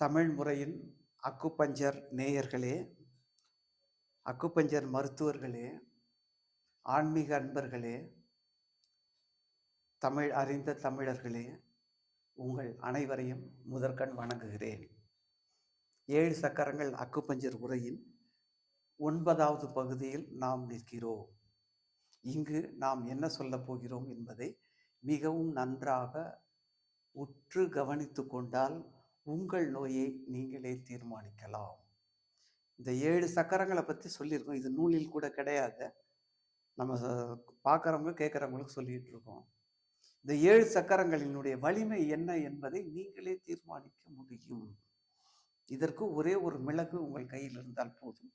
தமிழ் முறையின் அக்குப்பஞ்சர் நேயர்களே அக்குப்பஞ்சர் மருத்துவர்களே ஆன்மீக அன்பர்களே தமிழ் அறிந்த தமிழர்களே உங்கள் அனைவரையும் முதற்கண் வணங்குகிறேன். ஏழு சக்கரங்கள் அக்குப்பஞ்சர் உரையின் ஒன்பதாவது பகுதியில் நாம் நிற்கிறோம். இங்கு நாம் என்ன சொல்லப் போகிறோம் என்பதை மிகவும் நன்றாக உற்று கவனித்து கொண்டால் உங்கள் நோயை நீங்களே தீர்மானிக்கலாம். இந்த ஏழு சக்கரங்களை பற்றி சொல்லியிருக்கோம். இது நூலில் கூட கிடையாது. நம்ம பார்க்குறவங்க கேட்குறவங்களுக்கு சொல்லிகிட்டு இருக்கோம் இந்த ஏழு சக்கரங்களினுடைய வலிமை என்ன என்பதை நீங்களே தீர்மானிக்க முடியும். இதற்கு ஒரே ஒரு மிளகு உங்கள் கையில் இருந்தால் போதும்.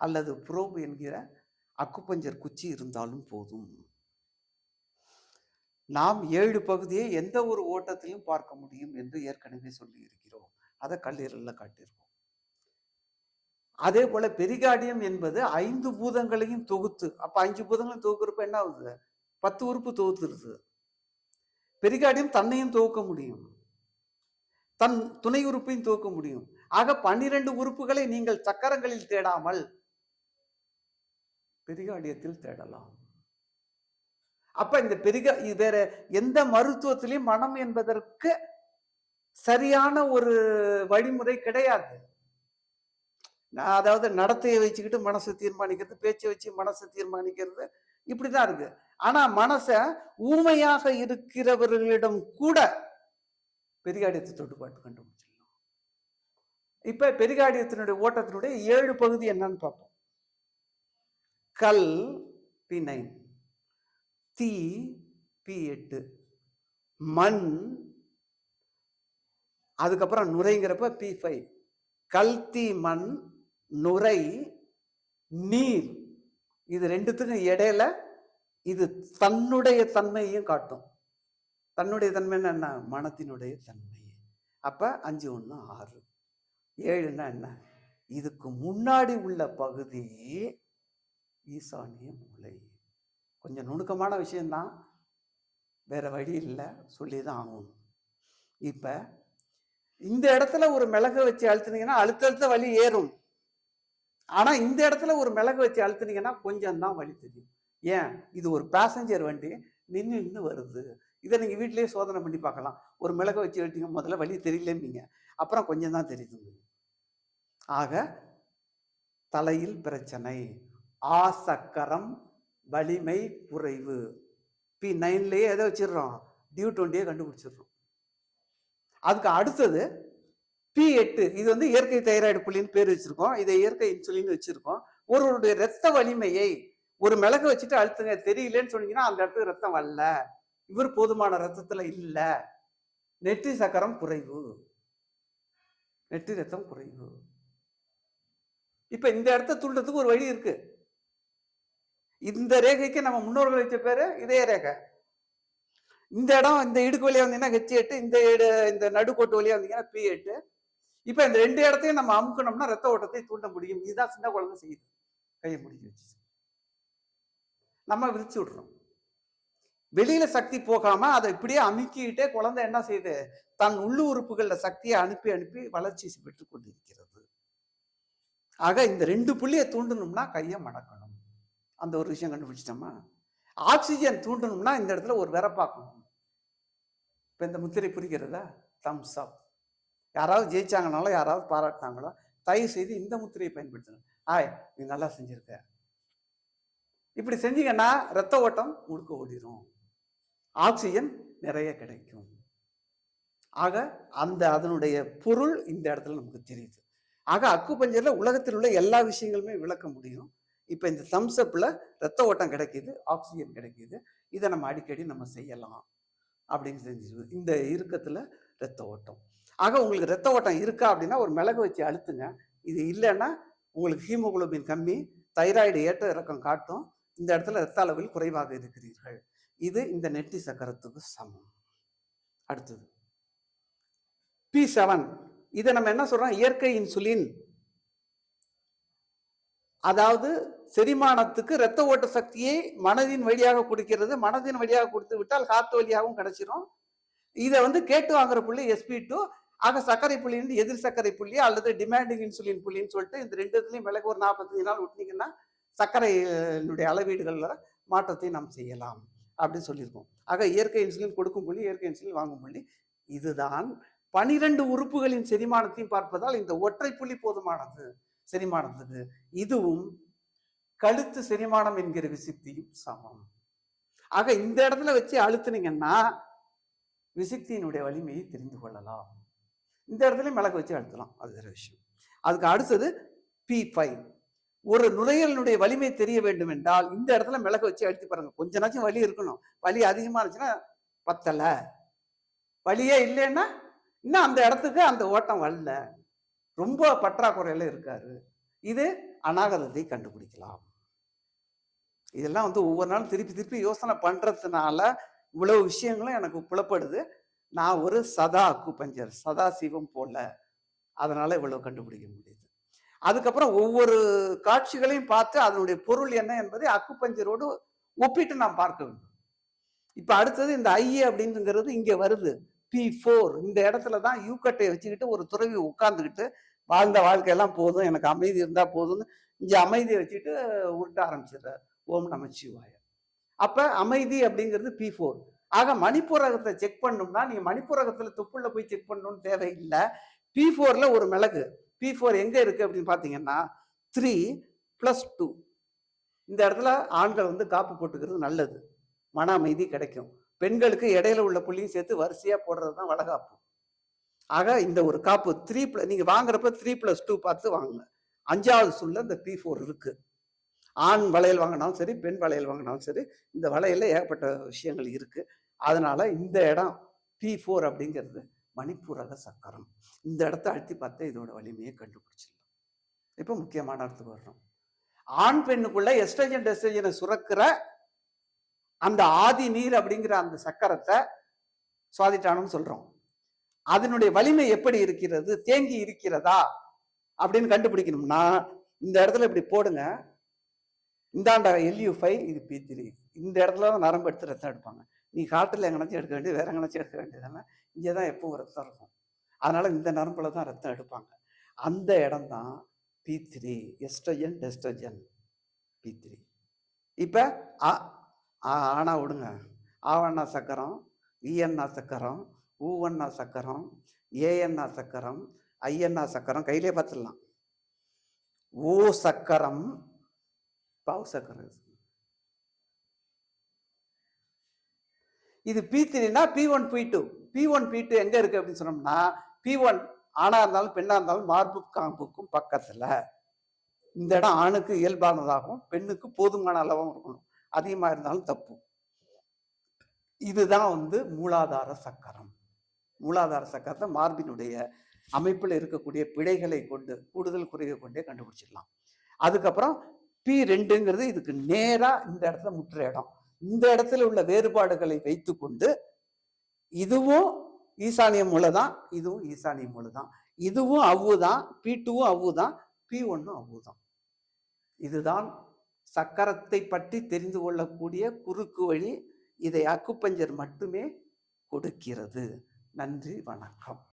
அல்லது புரோப் என்கிற அக்குப்பஞ்சர் குச்சி இருந்தாலும் போதும். நாம் ஏழு பகுதியை எந்த ஒரு ஓட்டத்திலும் பார்க்க முடியும் என்று ஏற்கனவே சொல்லி இருக்கிறோம் அதை கல்லீரலில் காட்டியிருக்கோம். அதே போல பெரிகாடியம் என்பது ஐந்து பூதங்களையும் தொகுத்து அப்ப அஞ்சு பூதங்களையும் தொகுக்கிறப்ப என்ன ஆகுது? பத்து உறுப்பு தொகுத்துருது. பெரிகாடியம் தன்னையும் துவக்க முடியும். தன் துணை உறுப்பையும் துவக்க முடியும். ஆக பன்னிரண்டு உறுப்புகளை நீங்கள் சக்கரங்களில் தேடாமல் பெரிகாடியத்தில் தேடலாம். அப்ப இந்த பெரிக வேற எந்த மருத்துவத்திலையும் மனம் என்பதற்கு சரியான ஒரு வழிமுறை கிடையாது. நான் அதாவது நடத்தையை வச்சுக்கிட்டு மனசை தீர்மானிக்கிறது பேச்சை வச்சு மனசை தீர்மானிக்கிறது இப்படிதான் இருக்கு. ஆனா மனச ஊமையாக இருக்கிறவர்களிடம் கூட பெரிகாடியத்தை தொட்டுப்பாட்டு கண்டுபிடிச்சிடலாம். இப்ப பெரிகாடியத்தினுடைய ஓட்டத்தினுடைய ஏழு பகுதி என்னன்னு பார்ப்போம். கல் பி நைன் தீ பி எட்டு. மண் அதுக்கப்புறம் நுரைங்கிறப்ப பி ஃபைவ். கல்தி மண் நுரை நீர். இது ரெண்டுத்துக்கும் இடையில இது தன்னுடைய தன்மையையும் காட்டும். தன்னுடைய தன்மைன்னா என்ன மனத்தினுடைய தன்மை அப்ப அஞ்சு ஒன்று ஆறு. ஏழுன்னா என்ன? இதுக்கு முன்னாடி உள்ள பகுதி ஈசானிய மூளை. கொஞ்சம் நுணுக்கமான விஷயந்தான். வேறு வழி இல்லை. சொல்லி தான் ஆகணும். இப்போ இந்த இடத்துல ஒரு மிளகு வச்சு அழுத்துனீங்கன்னா அழுத்தழுத்த வலி ஏறும். ஆனால் இந்த இடத்துல ஒரு மிளகு வச்சு அழுத்துனீங்கன்னா கொஞ்சம் தான் வலி தெரியும். ஏன்? இது ஒரு பேசஞ்சர் வண்டி நின்று நின்று வருது. இதை நீங்கள் வீட்டிலேயே சோதனை பண்ணி பார்க்கலாம். ஒரு மிளகு வச்சு அழுத்தீங்க முதல்ல வலி தெரியலம்பீங்க அப்புறம் கொஞ்சம் தான் தெரியுது. ஆக தலையில் பிரச்சனை. ஆசக்கரம் வலிமை குறைவு பி நைன்லயே எதை வச்சிடுறோம். டியூ டுவெண்ட்டியே கண்டுபிடிச்சிடுறோம். அதுக்கு அடுத்தது பி எட்டு. இது வந்து இயற்கை தைராய்டு புள்ளின்னு பேர் வச்சிருக்கோம். இதை இயற்கை இன்சுலின் வச்சிருக்கோம். ஒருவருடைய ரத்த வலிமையை ஒரு மிளகு வச்சுட்டு அழுத்துங்க. தெரியலன்னு சொன்னீங்கன்னா அந்த இடத்துக்கு ரத்தம் வரல. இவர் போதுமான ரத்தத்துல இல்ல. நெற்றி சக்கரம் குறைவு. நெற்றி ரத்தம் குறைவு. இப்ப இந்த இடத்த துள்றதுக்கு ஒரு வழி இருக்கு. இந்த ரேகைக்கு நம்ம முன்னோர்கள் வச்ச பேரு இதே ரேகை. இந்த இடம் இந்த இடுக்கு வழியா வந்தீங்கன்னா ஹெச் எட்டு இந்த இடு இந்த நடுக்கோட்டு வழியா வந்தீங்கன்னா பி எட்டு. இப்ப இந்த ரெண்டு இடத்தையும் நம்ம அமுக்கணும்னா ரத்த ஓட்டத்தை தூண்ட முடியும். இதுதான் சின்ன குழந்தை செய்யுது. கையை முடிஞ்சு வச்சு. நம்ம விரிச்சு விடுறோம். வெளியில சக்தி போகாம அதை இப்படியே அமுக்கிட்டே குழந்தை என்ன செய்யுது? தன் உள்ளு உறுப்புகளில் சக்தியை அனுப்பி அனுப்பி வளர்ச்சி பெற்றுக் கொண்டிருக்கிறது. ஆக இந்த ரெண்டு புள்ளியை தூண்டணும்னா கையை மடக்கணும். அந்த ஒரு விஷயம் கண்டுபிடிச்சிட்டோமா? ஆக்சிஜன் தூண்டணும்னா இந்த இடத்துல ஒரு விரப்பாக்கணும் இப்போ இந்த முத்திரை புரிகிறதா தம்ஸ் அப் யாராவது ஜெயிச்சாங்கனாலோ யாராவது பாராட்டினாங்களோ தயவு செய்து இந்த முத்திரையை பயன்படுத்தணும். ஆய் நீ நல்லா செஞ்சிருக்க. இப்படி செஞ்சீங்கன்னா ரத்த ஓட்டம் முழுக்க ஓடிடும் ஆக்சிஜன் நிறைய கிடைக்கும். ஆக அந்த அதனுடைய பொருள் இந்த இடத்துல நமக்கு தெரியுது. ஆக அக்குபஞ்சர்ல உலகத்தில் உள்ள எல்லா விஷயங்களுமே விளக்க முடியும். இப்போ இந்த தம்ஸ்அப்பில் ரத்த ஓட்டம் கிடைக்கிது ஆக்சிஜன் கிடைக்கிது. இதை நம்ம அடிக்கடி நம்ம செய்யலாம் அப்படின்னு செஞ்சு இந்த இறுக்கத்தில் ரத்த ஓட்டம். ஆக உங்களுக்கு ரத்த ஓட்டம் இருக்கா அப்படின்னா ஒரு மிளகு வச்சு அழுத்துங்க. இது இல்லைன்னா உங்களுக்கு ஹீமோகுளோபின் கம்மி தைராய்டு ஏற்ற இறக்கம் காட்டும். இந்த இடத்துல ரத்த அளவில் குறைவாக இருக்கிறீர்கள். இது இந்த நெட்டி சக்கரத்துக்கு சமம். அடுத்தது. பி செவன் இதை நம்ம என்ன சொல்கிறோம் இயற்கை இன்சுலின் அதாவது செரிமானத்துக்கு இரத்த ஓட்ட சக்தியை மனதின் வழியாக கொடுக்கிறது. மனதின் வழியாக கொடுத்து விட்டால் காத்து வழியாகவும் கிடைச்சிரும். இதை வந்து கேட்டு வாங்குற புள்ளி எஸ்பி டூ ஆக சர்க்கரை புள்ளி எதிர் சர்க்கரை புள்ளி அல்லது டிமாண்டிங் இன்சுலின் புள்ளின்னு சொல்லிட்டு இந்த ரெண்டு இதுலையும் மிளகு ஒரு நாற்பத்தஞ்சு நாள் விட்டீங்கன்னா சர்க்கரையினுடைய அளவீடுகளில் மாற்றத்தை நாம் செய்யலாம் அப்படின்னு சொல்லியிருக்கோம். ஆக இயற்கை இன்சுலின் கொடுக்கும் புள்ளி இயற்கை இன்சுலின் வாங்கும் புள்ளி. இதுதான் பனிரெண்டு உறுப்புகளின் செரிமானத்தையும் பார்ப்பதால் இந்த ஒற்றை புள்ளி போதுமானது. செரிமானத்துக்கு இதுவும் கழுத்து செரிமானம் என்கிற விசித்தியும் சமம். ஆக இந்த இடத்துல வச்சு அழுத்துனீங்கன்னா விசித்தியினுடைய வலிமையை தெரிந்து கொள்ளலாம். இந்த இடத்துல மிளகு வச்சு அழுத்தலாம். அது வேற விஷயம். அதுக்கு அடுத்தது பி ஃபைவ் ஒரு நுரையலினுடைய வலிமை தெரிய வேண்டும் என்றால் இந்த இடத்துல மிளகு வச்சு அழுத்தி பாருங்க. கொஞ்ச நாச்சும் வலி இருக்கணும். வலி அதிகமாக இருந்துச்சுன்னா பத்தலை. வலியே இல்லைன்னா இன்னும் அந்த இடத்துக்கு அந்த ஓட்டம் வரல. ரொம்ப பற்றாக்குறையில் இருக்காரு. இது அநாகதத்தை கண்டுபிடிக்கலாம். இதெல்லாம் வந்து ஒவ்வொரு நாளும் திருப்பி திருப்பி யோசனை பண்ணுறதுனால இவ்வளவு விஷயங்களும் எனக்கு புலப்படுது. நான் ஒரு சதா அக்குபஞ்சர் சதா சிவம் போல. அதனால இவ்வளவு கண்டுபிடிக்க முடியுது. அதுக்கப்புறம் ஒவ்வொரு காட்சிகளையும் பார்த்து அதனுடைய பொருள் என்ன என்பதை அக்குப்பஞ்சரோடு ஒப்பிட்டு நாம் பார்க்க வேண்டும். இப்ப அடுத்தது இந்த ஐ அப்படிங்கிறது இங்க வருது. பி ஃபோர் இந்த இடத்துல தான் யூக்கட்டை வச்சுக்கிட்டு ஒரு துறவி உட்கார்ந்துக்கிட்டு வாழ்ந்த வாழ்க்கையெல்லாம் போதும் எனக்கு அமைதி இருந்தால் போதும்னு இங்கே அமைதியை வச்சுட்டு உருட்ட ஆரம்பிச்சிடுறாரு. ஓம் நமச்சிவாய அப்போ அமைதி அப்படிங்கிறது பி ஃபோர் ஆக மணிப்புரகத்தை செக் பண்ணணும்னா நீங்கள் மணிப்புரகத்தில் துப்புள்ள போய் செக் பண்ணணும்னு தேவையில்லை. பி ஃபோரில் ஒரு மிளகு. பி ஃபோர் எங்கே இருக்குது அப்படின்னு பார்த்தீங்கன்னா த்ரீ ப்ளஸ் டூ இந்த இடத்துல ஆண்கள் வந்து காப்பு போட்டுக்கிறது நல்லது. மன அமைதி கிடைக்கும். பெண்களுக்கு இடையில உள்ள புள்ளியும் சேர்த்து வரிசையா போடுறது தான் வளகாப்பு. ஆக இந்த ஒரு காப்பு த்ரீ நீங்க வாங்குறப்ப த்ரீ பிளஸ் டூ பார்த்து வாங்குங்க. அஞ்சாவது சொல்ல இந்த பி ஃபோர் இருக்கு. ஆண் வளையல் வாங்கினாலும் சரி பெண் வளையல் வாங்கினாலும் சரி இந்த வளையல்ல ஏகப்பட்ட விஷயங்கள் இருக்கு. அதனால இந்த இடம் பி ஃபோர் அப்படிங்கிறது மணிப்பூரக சக்கரம். இந்த இடத்த அழுத்தி பார்த்தா இதோட வலிமையை கண்டுபிடிச்சிடலாம். இப்போ முக்கியமான இடத்துக்கு வர்றோம். ஆண் பெண்ணுக்குள்ள எஸ்ட்ரஜன் டெஸ்ட்ரஜனை சுரக்கிற அந்த ஆதி நீர் அப்படிங்கிற அந்த சக்கரத்தை சுவாதிட்டானும் சொல்றோம். அதனுடைய வலிமை எப்படி இருக்கிறது? தேங்கி இருக்கிறதா? அப்படின்னு கண்டுபிடிக்கணும்னா இந்த இடத்துல இப்படி போடுங்க. இந்தாண்ட எல்யூ ஃபைவ் இது பி த்ரீ இந்த இடத்துல தான் நரம்பு எடுத்து ரத்தம் எடுப்பாங்க. நீ காட்டில் எங்கனாச்சும் எடுக்க வேண்டியது வேற எங்கனாச்சும் எடுக்க வேண்டியதானே இங்கே தான் எப்பவும் ரத்தம் இருக்கும். அதனால இந்த நரம்புல தான் ரத்தம் எடுப்பாங்க. அந்த இடம் தான் பி த்ரீ எஸ்ட்ரஜன் டெஸ்ட்ரஜன். பி த்ரீ இப்போ ஆனா விடுங்க. ஆவண்ணா சக்கரம் ஈயண்ணா சக்கரம் ஊவண்ணா சக்கரம் ஏஎன்னா சக்கரம் ஐயண்ணா சக்கரம் கையிலே பார்த்துடலாம். ஓ சக்கரம் பாவு சக்கரம் இது. P த்ரீனா P one P two P one P two எங்கே இருக்குது அப்படின்னு சொன்னோம்னா பி ஒன் ஆணாக இருந்தாலும் பெண்ணாக இருந்தாலும் மார்பு காம்புக்கும் பக்கத்தில். இந்த இடம் ஆணுக்கு இயல்பானதாகவும் பெண்ணுக்கு போதுமான அளவும் இருக்கணும். அதிகமாக இருந்தாலும் தப்பு. இதுதான் வந்து மூலாதார சக்கரம். மூலாதார சக்கரத்தை மார்பினுடைய அமைப்பில் இருக்கக்கூடிய பிழைகளை கொண்டு கூடுதல் குறைவை கொண்டே கண்டுபிடிச்சிடலாம். அதுக்கப்புறம் பி ரெண்டுங்கிறது இதுக்கு நேராக இந்த இடத்துல முற்ற இடம். இந்த இடத்துல உள்ள வேறுபாடுகளை வைத்துக்கொண்டு இதுவும் ஈசானிய மூளை தான் இதுவும் ஈசானிய மூளை தான் இதுவும் அவ்வு தான் பி டூவும் அவ்வு தான் பி ஒன்னும் அவ்வு தான் இதுதான் சக்கரத்தை பற்றி தெரிந்து கொள்ளக்கூடிய குறுக்கு வழி இதை அக்குப்பஞ்சர் மட்டுமே கொடுக்கிறது. நன்றி வணக்கம்.